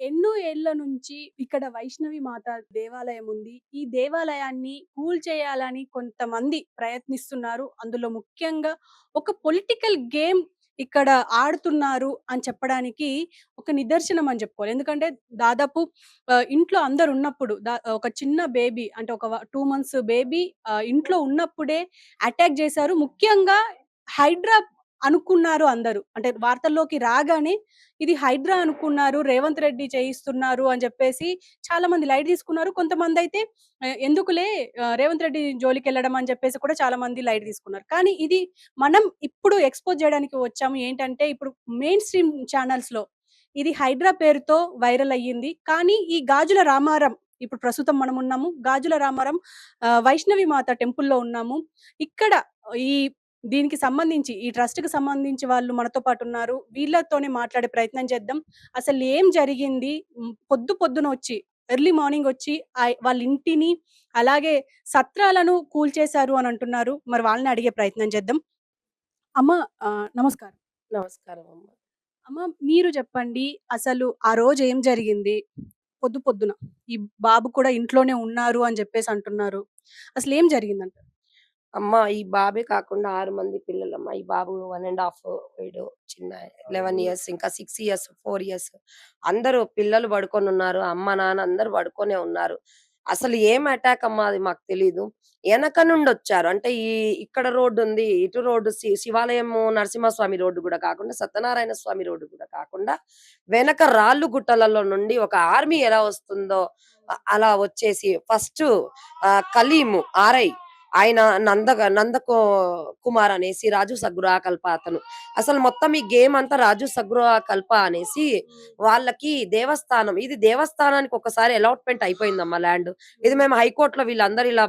ఎన్నో ఏళ్ళ నుంచి ఇక్కడ వైష్ణవి మాత దేవాలయం ఉంది. ఈ దేవాలయాన్ని కూల్ చేయాలని కొంతమంది ప్రయత్నిస్తున్నారు. అందులో ముఖ్యంగా ఒక పొలిటికల్ గేమ్ ఇక్కడ ఆడుతున్నారు అని చెప్పడానికి ఒక నిదర్శనం అని చెప్పుకోవాలి. ఎందుకంటే దాదాపు ఇంట్లో అందరు ఉన్నప్పుడు ఒక చిన్న బేబీ అంటే ఒక టూ మంత్స్ బేబీ ఇంట్లో ఉన్నప్పుడే అటాక్ చేశారు. ముఖ్యంగా హైడ్రా అనుకున్నారు అందరూ. అంటే వార్తల్లోకి రాగానే ఇది హైడ్రా అనుకున్నారు. రేవంత్ రెడ్డి చేయిస్తున్నారు అని చెప్పేసి చాలా మంది లైట్ తీసుకున్నారు. కొంతమంది అయితే ఎందుకులే రేవంత్ రెడ్డి జోలికెళ్ళడం అని చెప్పేసి కూడా చాలా మంది లైట్ తీసుకున్నారు. కానీ ఇది మనం ఇప్పుడు ఎక్స్‌పోజ్ చేయడానికి వచ్చాము. ఏంటంటే ఇప్పుడు మెయిన్ స్ట్రీమ్ ఛానల్స్‌లో ఇది హైడ్రా పేరుతో వైరల్ అయ్యింది. కానీ ఈ గాజుల రామారం ఇప్పుడు ప్రస్తుతం మనం ఉన్నాము. గాజుల రామారం వైష్ణవి మాత టెంపుల్‌లో ఉన్నాము. ఇక్కడ ఈ దీనికి సంబంధించి ఈ ట్రస్ట్‌కి సంబంధించి వాళ్ళు మనతో పాటు ఉన్నారు. వీళ్ళతోనే మాట్లాడే ప్రయత్నం చేద్దాం. అసలు ఏం జరిగింది? పొద్దు పొద్దున వచ్చి ఎర్లీ మార్నింగ్ వచ్చి వాళ్ళ ఇంటిని అలాగే సత్రాలను కూల్చేశారు అని అంటున్నారు. మరి వాళ్ళని అడిగే ప్రయత్నం చేద్దాం. అమ్మ నమస్కారం. నమస్కారం అమ్మ. అమ్మ మీరు చెప్పండి. అసలు ఆ రోజు ఏం జరిగింది? పొద్దు పొద్దున. ఈ బాబు కూడా ఇంట్లోనే ఉన్నారు అని చెప్పేసి అంటున్నారు. అసలు ఏం జరిగిందంటారు? అమ్మ ఈ బాబే కాకుండా 6 మంది పిల్లలమ్మ. ఈ బాబు 1 ½ వీడు చిన్న 11 ఇయర్స్ ఇంకా 6 ఇయర్స్, 4 ఇయర్స్ అందరూ పిల్లలు పడుకొనున్నారు. అమ్మ, నాన్న అందరూ పడుకొనే ఉన్నారు. అసలు ఏం అటాక్ అమ్మా అది మాకు తెలీదు. ఎనక నుండొచ్చారు. అంటే ఈ ఇక్కడ రోడ్డుంది. ఇటు రోడ్డు శి శివాలయము నరసింహస్వామి రోడ్డు గూడా కాకుండా, సత్యనారాయణ స్వామి రోడ్డు కూడా కాకుండా, వెనక రాళ్ళు గుట్టలలో నుండి ఒక ఆర్మీ ఎలా వస్తుందో అలా వచ్చేసి ఫస్టు కలీము ఆర్ఐ ఆయన నందగ నందకో కుమార్ అనేసి రాజు సగ్గురా కల్ప అతను. అసలు మొత్తం ఈ గేమ్ అంతా రాజు సగ్గురా కల్ప అనేసి వాళ్ళకి దేవస్థానం ఇది దేవస్థానానికి ఒకసారి అలాట్‌మెంట్ అయిపోయిందమ్మా ల్యాండ్. ఇది మేము హైకోర్ట్‌లో వీళ్ళందరూ ఇలా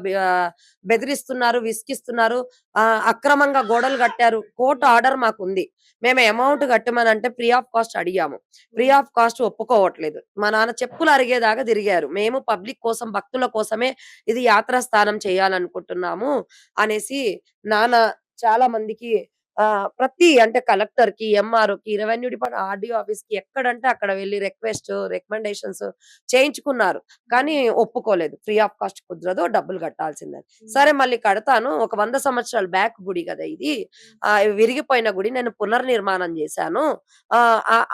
బెదిరిస్తున్నారు, విసిగిస్తున్నారు. ఆహ్, అక్రమంగా గోడలు కట్టారు. కోర్ట్ ఆర్డర్ మాకుంది. మేము అమౌంట్ కట్టమనంటే ఫ్రీ ఆఫ్ కాస్ట్ అడిగాము. ఫ్రీ ఆఫ్ కాస్ట్ ఒప్పుకోవట్లేదు. మా నాన్న చెప్పులు అరిగేదాకా తిరిగారు. మేము పబ్లిక్ కోసం, భక్తుల కోసమే ఇది యాత్రా స్థానం చేయాలనుకుంటున్నాము అనేసి నాన్న చాలా మందికి ఆహ్, ప్రతి అంటే కలెక్టర్‌కి, ఎంఆర్‌ఓకి, రెవెన్యూ డిపార్ట్ ఆర్‌డీఓ ఆఫీస్‌కి ఎక్కడంటే అక్కడ వెళ్ళి రిక్వెస్ట్, రికమెండేషన్స్ చేయించుకున్నారు. కానీ ఒప్పుకోలేదు. ఫ్రీ ఆఫ్ కాస్ట్ కుదరదు. డబ్బులు కట్టాల్సిందని. సరే మళ్ళీ కడతాను. ఒక 100 సంవత్సరాల బ్యాక్ గుడి గదా ఇది. ఆహ్, విరిగిపోయిన గుడి నేను పునర్నిర్మాణం చేశాను. ఆ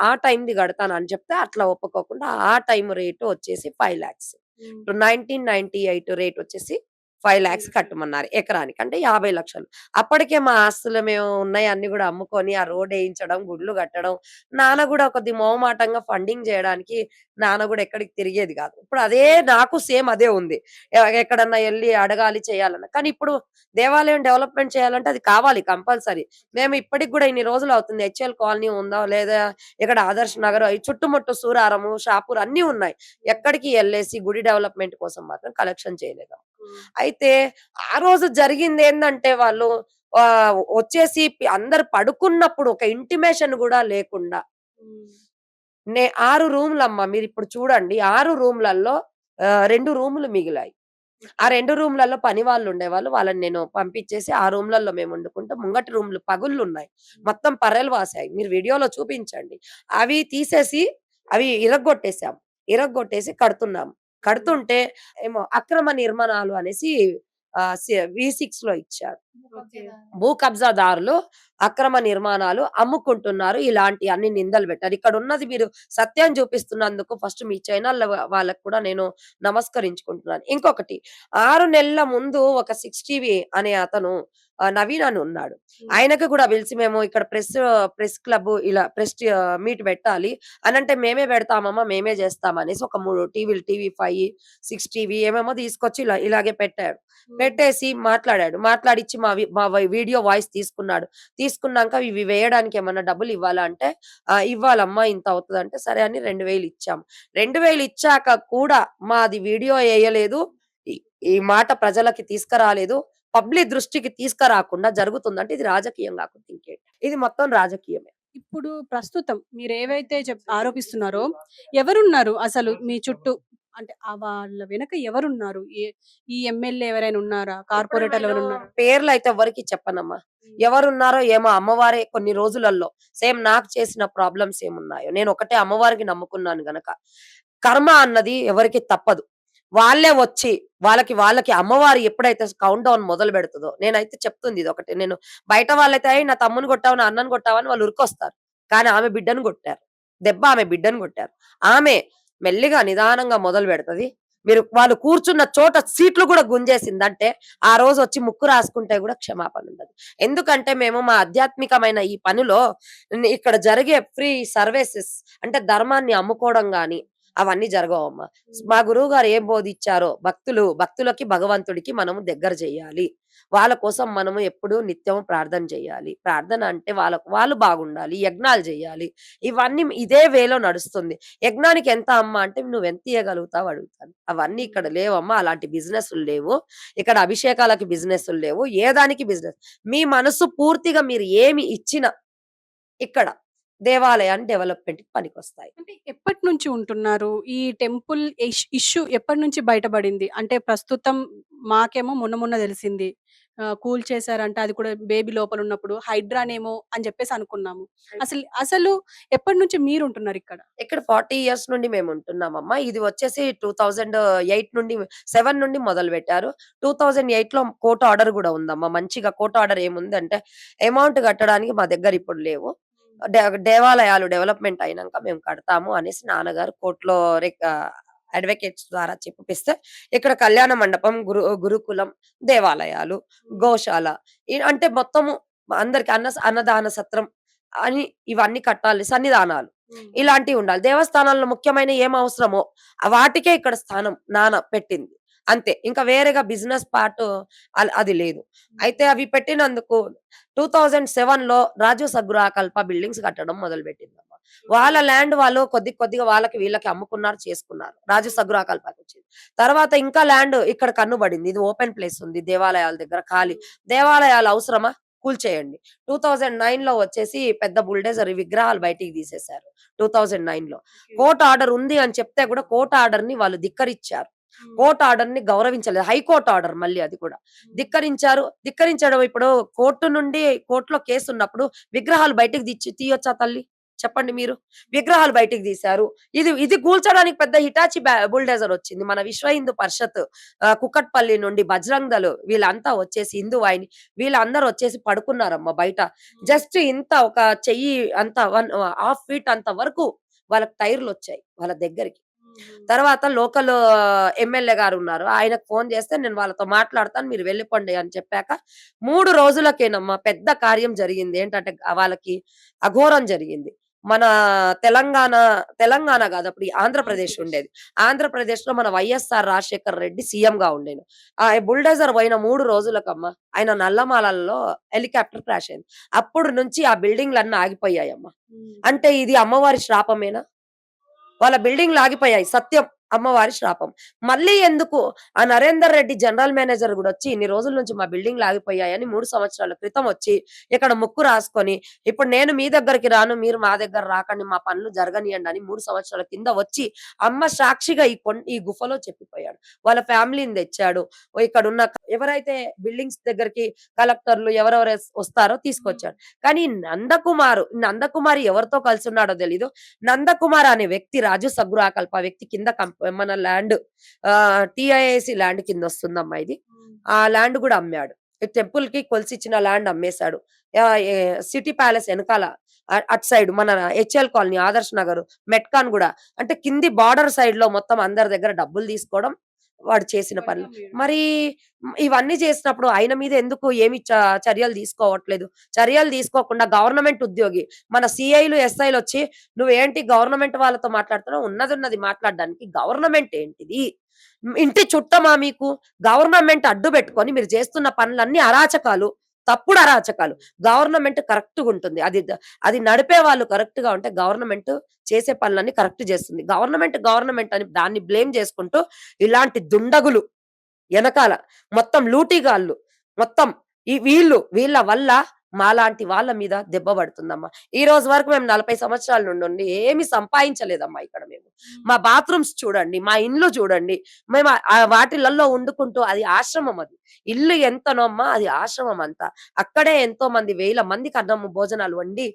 ఆ టైమ్‌ది కడతాను అని చెప్తే అట్లా ఒప్పుకోకుండా ఆ టైమ్ రేట్ వచ్చేసి 5,00,000 హ్మ్. 1998 రేట్ వచ్చేసి 5,00,000 కట్టమన్నారు ఎకరానికి. అంటే 50,00,000 అప్పటికే మా ఆస్తులు మేము ఉన్నాయి అన్ని గూడా అమ్ముకొని ఆ రోడ్ ఏయించడం, గుడులు కట్టడం, నాన్న గూడా కొద్ది మొహమాటంగా ఫండింగ్ చేయడానికి నాన్న గూడా ఎక్కడికి తిరిగేది గాదు. ఇప్పుడు అదే నాకు సేమ్ అదే ఉంది. ఎక్కడన్నా ఎళ్ళి అడగాలి, చేయాలన్నా. కానీ ఇప్పుడు దేవాలయం డెవలప్‌మెంట్ చేయాలంటే అది కావాలి కంపల్సరీ. మేము ఇప్పటికి గూడా ఇన్ని రోజులు అవుతుంది. హెచ్ఎల్ కాలనీ ఉందా? లేదా ఇక్కడ ఆదర్శ్ నగర్ చుట్టుముట్టు సూరారము, షాపూర్ అన్నీ ఉన్నాయి. ఎక్కడికి ఎళ్ళేసి గుడి డెవలప్‌మెంట్ కోసం మాత్రం కలెక్షన్ చేయలేదమ్మ. అయితే ఆ రోజు జరిగిందేందంటే వాళ్ళు ఆహ్, వచ్చేసి అందరూ పడుకున్నప్పుడు ఒక ఇంటిమేషన్ గూడా లేకుండా. నే 6 రూమ్‌లమ్మ మీరిప్పుడు చూడండి. 6 రూమ్‌లల్లో ఆహ్, 2 రూములు మిగిలాయి. ఆ 2 రూమ్‌లలో పని వాళ్ళుండేవాళ్ళు. వాళ్ళని నేను పంపించేసి ఆ రూమ్‌లలో మేము వండుకుంటాం. ముంగటి రూమ్‌లు పగుళ్ళున్నాయి. మొత్తం పర్రెలు వాసాయి. మీరు వీడియోలో చూపించండి. అవి తీసేసి అవి ఇరగ్గొట్టేసాం. ఇరగ్గొట్టేసి కడుతున్నాం. కడుతుంటే ఏమో అక్రమ నిర్మాణాలు అనేసి ఆహ్, సి వి6లో ఇచ్చారు. భూ కబ్జాదారులు అక్రమ నిర్మాణాలు అమ్ముకుంటున్నారు. ఇలాంటి అన్ని నిందలు పెట్టారు. ఇక్కడ ఉన్నది మీరు సత్యం చూపిస్తున్నందుకు ఫస్ట్ మీ ఛానల్ వాళ్ళకి కూడా నేను నమస్కరించుకుంటున్నాను. ఇంకొకటి 6 నెలల ముందు ఒక 6 టీవీ అనే అతను నవీన్ అని ఉన్నాడు. ఆయనకి కూడా పిలిచి మేము ఇక్కడ ప్రెస్ ప్రెస్ క్లబ్ ఇలా ప్రెస్ మీట్ పెట్టాలి అనంటే మేమే పెడతామమ్మా, మేమే చేస్తాం అనేసి ఒక 3 టీవీలు టీవీ5, 6 టీవీ ఏమేమో తీసుకొచ్చి ఇలా ఇలాగే పెట్టాడు. పెట్టేసి మాట్లాడాడు. మాట్లాడిచ్చి మా మా వీడియో వాయిస్ తీసుకున్నాడు. తీసుకున్నాక ఇవి వేయడానికి ఏమన్నా డబ్బులు ఇవ్వాలా అంటే ఇవ్వాలమ్మా ఇంత అవుతదంటే సరే అని రెండు వేలు ఇచ్చాము రెండు వేలు ఇచ్చాక కూడా మాది వీడియో వేయలేదు ఈ మాట ప్రజలకి తీసుకురాలేదు. పబ్లిక్ దృష్టికి తీసుకురాకుండా జరుగుతుందంటే ఇది రాజకీయం కాకుండా ఇంకేంటి. ఇది మొత్తం రాజకీయమే. ఇప్పుడు ప్రస్తుతం మీరేవైతే చెప్ ఆరోపిస్తున్నారో ఎవరున్నారు అసలు మీ చుట్టూ? అంటే ఆ వాళ్ళ వెనక ఎవరున్నారు? ఏ ఈ ఎమ్మెల్యే ఎవరైనా ఉన్నారా? కార్పొరేటర్లు నేను ఎవరైనా ఉన్నారా? పేర్లయితే ఎవ్వరికీ చెప్పనమ్మా. ఎవరున్నారో ఏమో అమ్మవారే కొన్ని రోజులల్లో. సేమ్ నాకు చేసిన ప్రాబ్లమ్స్ ఏమున్నాయో. నేను ఒకటే అమ్మవారికి నమ్ముకున్నాను గనక. కర్మ అన్నది ఎవరికి తప్పదు. వాళ్ళే వచ్చి వాళ్ళకి వాళ్ళకి అమ్మవారు ఎప్పుడైతే కౌంట్ డౌన్ మొదలు పెడుతుందో నేనైతే చెప్తుంది ఇది ఒకటి. నేను బయట వాళ్ళైతే "ఏయ్, నా తమ్ముని కొట్టావు నా అన్నని కొట్టావు? అని వాళ్ళు ఉరికొస్తారు. కానీ ఆమె బిడ్డను కొట్టారు. దెబ్బ ఆమె బిడ్డను కొట్టారు. ఆమె మెల్లిగా నిదానంగా మొదలు పెడుతుంది. మీరు వాళ్ళు కూర్చున్న చోట సీట్లు కూడా గుంజేసిందంటే ఆ రోజు వచ్చి ముక్కు రాసుకుంటే కూడా క్షమాపణ ఉండదు. ఎందుకంటే మేము మా ఆధ్యాత్మికమైన ఈ పనిలో ఇక్కడ జరిగే ఫ్రీ సర్వీసెస్ అంటే ధర్మాన్ని అమ్ముకోవడం కానీ అవన్నీ జరగవమ్మా. మా గురువు గారు ఏం బోధించారో భక్తులు భక్తులకి భగవంతుడికి మనము దగ్గర చేయాలి. వాళ్ళ కోసం మనము ఎప్పుడు నిత్యం ప్రార్థన చేయాలి. ప్రార్థన అంటే వాళ్ళకు వాళ్ళు బాగుండాలి యజ్ఞాలు చేయాలి. ఇవన్నీ ఇదే వేలో నడుస్తుంది. యజ్ఞానికి ఎంత అమ్మా అంటే నువ్వు ఎంత ఇవ్వగలుగుతావు అడుగుతాను. అవన్నీ ఇక్కడ లేవమ్మా అలాంటి బిజినెస్ లేవు. ఇక్కడ అభిషేకాలకి బిజినెస్ లేవు. ఏ దానికి బిజినెస్? మీ మనసు పూర్తిగా మీరు ఏమి ఇచ్చినా ఇక్కడ దేవాలయాన్ని డెవలప్మెంట్కి పనికొస్తాయి అంటే ఎప్పటి నుంచి ఉంటున్నారు? ఈ టెంపుల్ ఇష్ ఇష్యూ ఎప్పటి నుంచి బయటపడింది? అంటే ప్రస్తుతం మాకేమో మొన్న మొన్న తెలిసింది. ఆహ్, కూల్చేశారంట అది కూడా బేబీ లోపల ఉన్నప్పుడు. హైడ్రానేమో అని చెప్పేసి అనుకున్నాము. అసలు అసలు ఎప్పటి నుంచి మీరు ఉంటున్నారు ఇక్కడ? ఇక్కడ ఫార్టీ ఇయర్స్ నుండి మేము ఉంటున్నామమ్మా ఇది వచ్చేసి టూ థౌజండ్ ఎయిట్ నుండి సెవెన్ నుండి మొదలు పెట్టారు టూ థౌజండ్ ఎయిట్లో కోర్టు ఆర్డర్ కూడా ఉందమ్మా మంచిగా కోర్టు ఆర్డర్ ఏముందంటే అమౌంట్ కట్టడానికి మా దగ్గర ఇప్పుడు లేవు దేవాలయాలు డెవలప్మెంట్ అయినాక మేము కడతాము అనేసి నాన్నగారు కోర్టులో అడ్వకేట్స్ ద్వారా చెప్పిస్తే ఇక్కడ కళ్యాణ మండపం గురు గురుకులం దేవాలయాలు గోశాల అంటే మొత్తము అందరికి అన్న అన్నదాన సత్రం అని ఇవన్నీ కట్టాలి సన్నిధానాలు ఇలాంటివి ఉండాలి. దేవస్థానాల్లో ముఖ్యమైన ఏం అవసరమో వాటికే ఇక్కడ స్థానం నాన్న పెట్టింది. అంతే. ఇంకా వేరేగా బిజినెస్ పార్ట్ అది లేదు. అయితే అవి పెట్టినందుకు టూ థౌజండ్ సెవెన్లో రాజు సగ్రాకల్ప బిల్డింగ్స్ కట్టడం మొదలు పెట్టిందమ్మా వాళ్ళ ల్యాండ్ వాళ్ళు కొద్ది కొద్దిగా వాళ్ళకి వీళ్ళకి అమ్ముకున్నారు చేసుకున్నారు. రాజు సగ్రాకల్పకి వచ్చింది. తర్వాత ఇంకా ల్యాండ్ ఇక్కడ కన్నుబడింది. ఇది ఓపెన్ ప్లేస్ ఉంది దేవాలయాల దగ్గర ఖాళీ. దేవాలయాలు అవసరమా? కూల్చేయండి టూ థౌజండ్ నైన్లో వచ్చేసి పెద్ద బుల్డేజర్ విగ్రహాలు బయటికి తీసేశారు. టూ థౌజండ్ నైన్లో కోర్టు ఆర్డర్ ఉంది అని చెప్తే కూడా కోర్టు ఆర్డర్ని వాళ్ళు ధిక్కరించారు కోర్టు ఆర్డర్ని గౌరవించలేదు హైకోర్టు ఆర్డర్ మళ్ళీ అది కూడా. ధిక్కరించారు. ధిక్కరించడం ఇప్పుడు కోర్టు నుండి కోర్టులో కేసు ఉన్నప్పుడు విగ్రహాలు బయటికి తీసి తీయొచ్చా తల్లి? చెప్పండి మీరు. విగ్రహాలు బయటికి తీశారు. ఇది ఇది కూల్చడానికి పెద్ద హిటాచి బుల్డేజర్ వచ్చింది. మన విశ్వ హిందూ పరిషత్ కుక్కట్పల్లి నుండి బజరంగ్ దళ్ వీళ్ళంతా వచ్చేసి హిందూ వాహిని వీళ్ళందరూ వచ్చేసి పడుకున్నారమ్మ బయట. జస్ట్ ఇంత ఒక చెయ్యి అంత వన్ హాఫ్ ఫీట్ అంత వరకు వాళ్ళకి టైర్లు వచ్చాయి వాళ్ళ దగ్గరికి. తర్వాత లోకల్ ఎమ్మెల్యే గారు ఉన్నారు ఆయనకు ఫోన్ చేస్తే నేను వాళ్ళతో మాట్లాడతాను మీరు వెళ్ళిపోండి అని చెప్పాక మూడు రోజులకేనమ్మా పెద్ద కార్యం జరిగింది. ఏంటంటే వాళ్ళకి అఘోరం జరిగింది. మన తెలంగాణ తెలంగాణ కాదు అప్పుడు ఆంధ్రప్రదేశ్ ఉండేది. ఆంధ్రప్రదేశ్లో మన వైఎస్ఆర్ రాజశేఖర్ రెడ్డి సీఎం గా ఉండేను ఆ బుల్డోజర్ పోయిన మూడు రోజులకమ్మా ఆయన నల్లమాలలో హెలికాప్టర్ క్రాష్ అయింది. అప్పుడు నుంచి ఆ బిల్డింగ్లు అన్నీ ఆగిపోయాయమ్మా అంటే ఇది అమ్మవారి శ్రాపమేనా? వాళ్ళ బిల్డింగ్లు ఆగిపోయాయి సత్యం. అమ్మవారి శాపం మళ్ళీ ఎందుకు ఆ నరేందర్ రెడ్డి జనరల్ మేనేజర్ కూడా వచ్చి ఇన్ని రోజుల నుంచి మా బిల్డింగ్లు ఆగిపోయాయని మూడు సంవత్సరాల క్రితం వచ్చి ఇక్కడ ముక్కు రాసుకొని ఇప్పుడు నేను మీ దగ్గరికి రాను మీరు మా దగ్గర రాకండి మా పనులు జరగనియండి అని మూడు సంవత్సరాల కింద వచ్చి అమ్మ సాక్షిగా ఈ కొన్ ఈ గుఫలో చెప్పిపోయాడు. వాళ్ళ ఫ్యామిలీని తెచ్చాడు. ఇక్కడ ఉన్న ఎవరైతే బిల్డింగ్స్ దగ్గరికి కలెక్టర్లు ఎవరెవరు వస్తారో తీసుకొచ్చాడు. కానీ నందకుమారు నందకుమారి ఎవరితో కలిసి ఉన్నాడో తెలీదు. నందకుమార్ అనే వ్యక్తి రాజు సగ్గురాకల్ప వ్యక్తి కింద కంపెనీ మన ల్యాండ్ టిఐఏసి ల్యాండ్ కింద వస్తుందమ్మా ఇది ఆ ల్యాండ్ కూడా అమ్మాడు. టెంపుల్కి కొలిసి ఇచ్చిన ల్యాండ్ అమ్మేశాడు. సిటీ ప్యాలెస్ వెనకాల అటు సైడ్ మన HL colony Adarsh Nagar Metcon కూడా. అంటే కింది బార్డర్ సైడ్లో మొత్తం అందరి దగ్గర డబ్బులు తీసుకోవడం వాడు చేసిన పనులు. మరి ఇవన్నీ చేసినప్పుడు ఆయన మీద ఎందుకు ఏమి చర్యలు తీసుకోవట్లేదు? చర్యలు తీసుకోకుండా గవర్నమెంట్ ఉద్యోగి మన సిఐలు ఎస్ఐలు వచ్చి నువ్వేంటి గవర్నమెంట్ వాళ్ళతో మాట్లాడుతున్నావు? ఉన్నది ఉన్నది మాట్లాడడానికి గవర్నమెంట్ ఏంటిది? ఇంటి చుట్టమా మీకు? గవర్నమెంట్ అడ్డు పెట్టుకొని మీరు చేస్తున్న పనులన్నీ అరాచకాలు. తప్పుడు అరాచకాలు. గవర్నమెంట్ కరెక్ట్గా ఉంటుంది. అది అది నడిపే వాళ్ళు కరెక్ట్గా ఉంటే గవర్నమెంట్ చేసే పనులన్నీ కరెక్ట్ చేస్తుంది. గవర్నమెంట్ గవర్నమెంట్ అని దాన్ని బ్లేమ్ చేసుకుంటూ ఇలాంటి దుండగులు వెనకాల మొత్తం లూటిగాళ్ళు మొత్తం ఈ వీళ్ళు వీళ్ళ వల్ల మాలాంటి వాళ్ళ మీద దెబ్బ పడుతుందమ్మా. ఈ రోజు వరకు మేము నలభై సంవత్సరాల నుండి ఉండి ఏమి సంపాదించలేదమ్మా ఇక్కడ మేము. మా బాత్రూమ్స్ చూడండి మా ఇండ్లు చూడండి మేము వాటిలలో వండుకుంటూ అది ఆశ్రమం అది. ఇల్లు ఎంతనమ్మా అది ఆశ్రమం అంతా. అక్కడే ఎంతో మంది వేల మందికి అన్నము భోజనాలు వండి